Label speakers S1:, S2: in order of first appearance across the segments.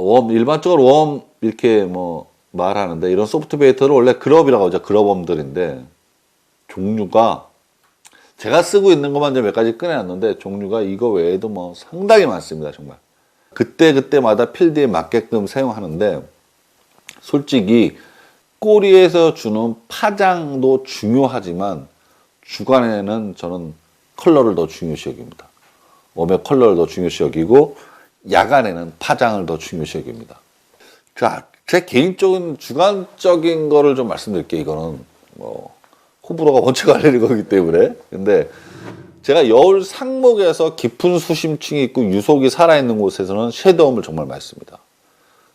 S1: 웜 일반적으로 웜 이렇게 뭐 말하는데 이런 소프트 베이터를 원래 그럽이라고 하죠. 그럽웜들인데 종류가 제가 쓰고 있는 것만 이제 몇 가지 꺼내놨는데 종류가 이거 외에도 뭐 상당히 많습니다. 정말 그때 그때마다 필드에 맞게끔 사용하는데 솔직히 꼬리에서 주는 파장도 중요하지만 주간에는 저는 컬러를 더 중요시 여깁니다. 웜의 컬러를 더 중요시 여기고 야간에는 파장을 더 중요시 여깁니다. 자, 제 개인적인 주관적인 거를 좀 말씀드릴게요. 이거는 뭐 호불호가 원체 갈리는 거기 때문에. 근데 제가 여울 상목에서 깊은 수심층이 있고 유속이 살아있는 곳에서는 섀도움을 정말 많이 씁니다.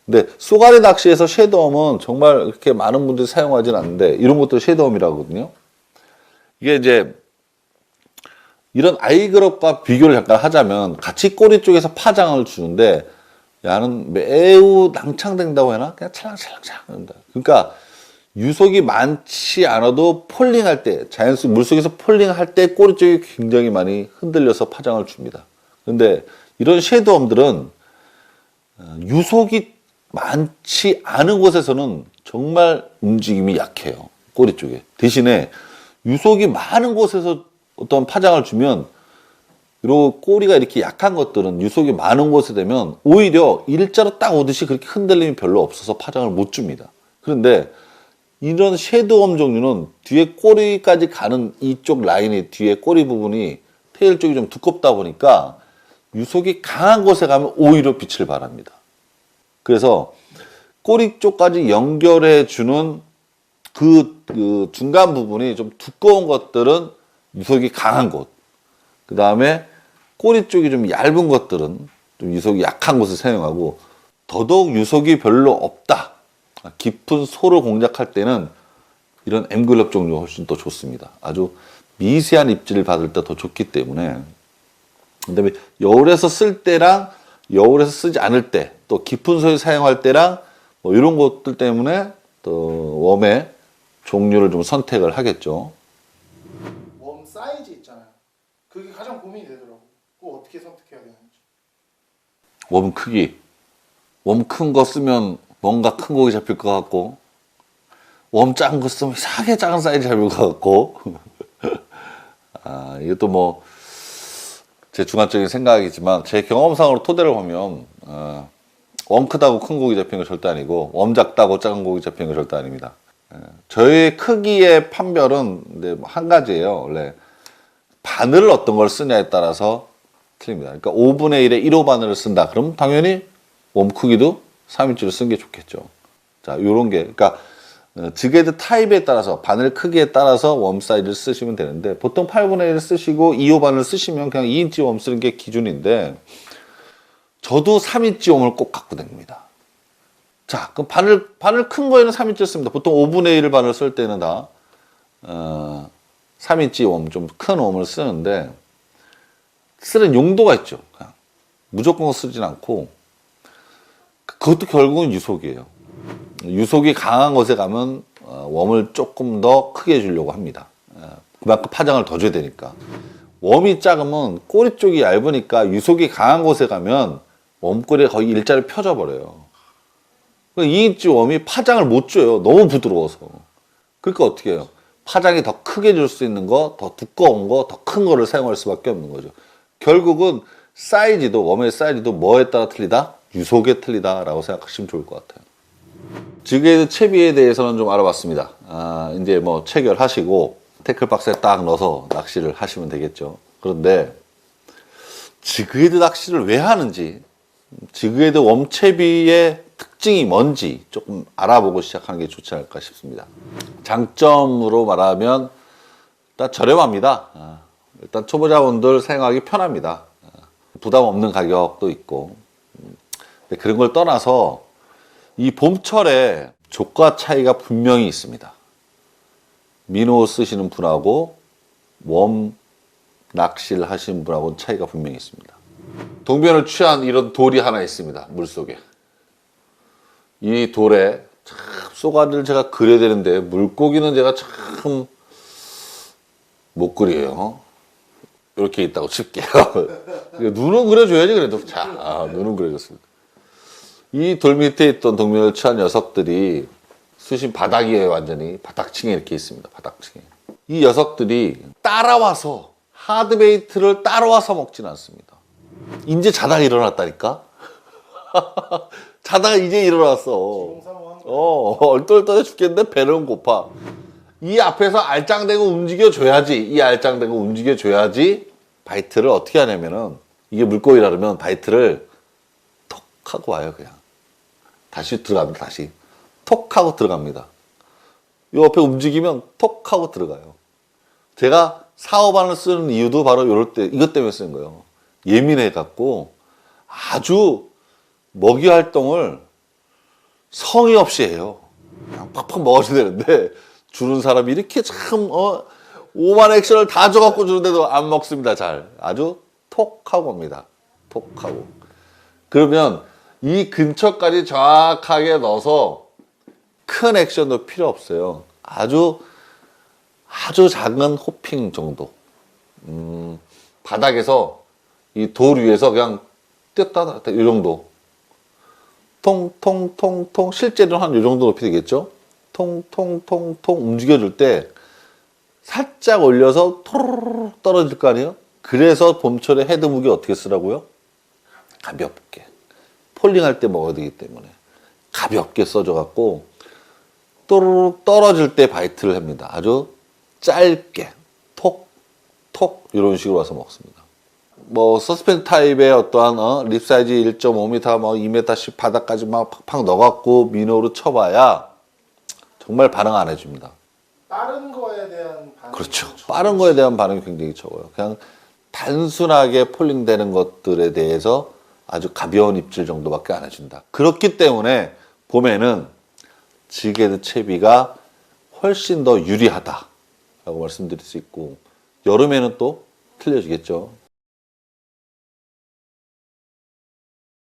S1: 근데 쏘가리 낚시에서 섀도움은 정말 그렇게 많은 분들이 사용하진 않는데 이런 것도 섀도움이라고 하거든요. 이게 이제 이런 아이그럽과 비교를 잠깐 하자면 같이 꼬리 쪽에서 파장을 주는데 야는 매우 낭창된다고 해나 그냥 찰랑찰랑찰랑 한다. 그러니까 유속이 많지 않아도 폴링할 때 자연스 물속에서 폴링할 때 꼬리 쪽이 굉장히 많이 흔들려서 파장을 줍니다. 근데 이런 섀도움들은 어, 유속이 많지 않은 곳에서는 정말 움직임이 약해요. 꼬리 쪽에. 대신에 유속이 많은 곳에서 어떤 파장을 주면 그리고 꼬리가 이렇게 약한 것들은 유속이 많은 곳에 되면 오히려 일자로 딱 오듯이 그렇게 흔들림이 별로 없어서 파장을 못 줍니다. 그런데 이런 섀도움 종류는 뒤에 꼬리까지 가는 이쪽 라인이 뒤에 꼬리 부분이 테일 쪽이 좀 두껍다 보니까 유속이 강한 곳에 가면 오히려 빛을 발합니다. 그래서 꼬리 쪽까지 연결해 주는 그, 그 중간 부분이 좀 두꺼운 것들은 유속이 강한 곳. 그 다음에 꼬리 쪽이 좀 얇은 것들은 좀 유속이 약한 곳을 사용하고 더더욱 유속이 별로 없다. 깊은 소를 공략할 때는 이런 M글럽 종류가 훨씬 더 좋습니다. 아주 미세한 입질을 받을 때 더 좋기 때문에. 그 다음에 여울에서 쓸 때랑 여울에서 쓰지 않을 때, 또 깊은 소에 사용할 때랑 뭐 이런 것들 때문에 또 웜의 종류를 좀 선택을 하겠죠.
S2: 웜 사이즈 있잖아요. 그게 가장 고민이 되더라고. 그거 어떻게 선택해야 되는지.
S1: 웜 크기. 웜 큰 거 쓰면 뭔가 큰 고기 잡힐 것 같고, 웜 작은 거 쓰면 이상하게 작은 사이즈 잡힐 것 같고. 아, 이것도 뭐, 제 주관적인 생각이지만, 제 경험상으로 토대를 보면, 어, 웜 크다고 큰 고기 잡히는 거 절대 아니고, 웜 작다고 작은 고기 잡히는 거 절대 아닙니다. 예, 저의 크기의 판별은 근데 뭐한 가지예요. 원래 바늘을 어떤 걸 쓰냐에 따라서 틀립니다. 그러니까 5분의 1의 1호 바늘을 쓴다. 그럼 당연히 웜 크기도 3인치를 쓴게 좋겠죠. 자, 요런 게, 그러니까 어, 지게드 타입에 따라서 바늘 크기에 따라서 웜 사이즈를 쓰시면 되는데 보통 8분의 1을 쓰시고 2호 바늘 쓰시면 그냥 2인치 웜 쓰는 게 기준인데 저도 3인치 웜을 꼭 갖고 다닙니다. 자, 그럼 바늘, 바늘 큰 거에는 3인치 씁니다. 보통 5분의 1 바늘 쓸 때는 다, 어, 3인치 웜, 좀 큰 웜을 쓰는데, 쓰는 용도가 있죠. 그냥. 무조건 쓰진 않고, 그것도 결국은 유속이에요. 유속이 강한 곳에 가면, 어, 웜을 조금 더 크게 해주려고 합니다. 어, 그만큼 파장을 더 줘야 되니까. 웜이 작으면 꼬리 쪽이 얇으니까 유속이 강한 곳에 가면 웜꼬리가 거의 일자를 펴져 버려요. 2인치 웜이 파장을 못 줘요. 너무 부드러워서. 그러니까 어떻게 해요? 파장이 더 크게 줄 수 있는 거, 더 두꺼운 거, 더 큰 거를 사용할 수밖에 없는 거죠. 결국은 사이즈도, 웜의 사이즈도 뭐에 따라 틀리다? 유속에 틀리다라고 생각하시면 좋을 것 같아요. 지게드 채비에 대해서는 좀 알아봤습니다. 아, 이제 뭐 체결하시고 태클 박스에 딱 넣어서 낚시를 하시면 되겠죠. 그런데 지그헤드 낚시를 왜 하는지, 지그헤드 웜채비의 특징이 뭔지 조금 알아보고 시작하는 게 좋지 않을까 싶습니다. 장점으로 말하면 일단 저렴합니다. 아, 일단 초보자분들 사용하기 편합니다. 아, 부담 없는 가격도 있고 음, 그런 걸 떠나서 이 봄철에 조과 차이가 분명히 있습니다. 민호 쓰시는 분하고 웜 낚시를 하시는 분하고는 차이가 분명히 있습니다. 동변을 취한 이런 돌이 하나 있습니다. 물속에. 이 돌에 참 쏘가리를 제가 그려야 되는데 물고기는 제가 참 못 그려요. 이렇게 있다고 칠게요. 눈은 그려줘야지 그래도 자 아, 눈은 그려줬습니다. 이 돌 밑에 있던 동면을 취한 녀석들이 수심 바닥 위에 완전히 바닥층에 이렇게 있습니다. 바닥층에. 이 녀석들이 따라와서 하드베이트를 따라와서 먹진 않습니다. 이제 자다가 일어났다니까? 자다가 이제 일어났어. 어, 얼떨떨해 죽겠는데 배는 고파. 이 앞에서 알짱대고 움직여줘야지. 이 알짱대고 움직여줘야지. 바이트를 어떻게 하냐면은, 이게 물고기라 그러면 바이트를 톡 하고 와요, 그냥. 다시 들어갑니다, 다시. 톡 하고 들어갑니다. 요 옆에 움직이면 톡 하고 들어가요. 제가 사업안을 쓰는 이유도 바로 이럴 때, 이것 때문에 쓰는 거예요. 예민해갖고 아주 먹이 활동을 성의 없이 해요. 그냥 팍팍 먹어줘야 되는데 주는 사람이 이렇게 참 어, 오만 액션을 다 줘갖고 주는데도 안 먹습니다. 잘 아주 톡하고 옵니다. 톡하고 그러면 이 근처까지 정확하게 넣어서 큰 액션도 필요 없어요. 아주 아주 작은 호핑 정도. 음, 바닥에서 이 돌 위에서 그냥 놨다 이 정도. 통통통통 실제로 한 이 정도 높이 되겠죠? 통통통통 움직여줄 때 살짝 올려서 토르르 떨어질 거 아니에요? 그래서 봄철에 헤드 무게 어떻게 쓰라고요? 가볍게 폴링할 때 먹어야 되기 때문에 가볍게 써줘갖고 또르르 떨어질 때 바이트를 합니다. 아주 짧게 톡 톡 이런 식으로 와서 먹습니다. 뭐 서스펜 타입의 어떠한 어, 립 사이즈 1.5m, 뭐 2m씩 바닥까지 막 팍팍 넣어갖고 민호로 쳐봐야 정말 반응 안 해줍니다.
S2: 빠른 거에 대한 반응.
S1: 그렇죠. 빠른 거에 대한 반응이 굉장히 적어요. 그냥 단순하게 폴링되는 것들에 대해서 아주 가벼운 입질 정도밖에 안 해준다. 그렇기 때문에 봄에는 지게드 채비가 훨씬 더 유리하다라고 말씀드릴 수 있고 여름에는 또 틀려지겠죠.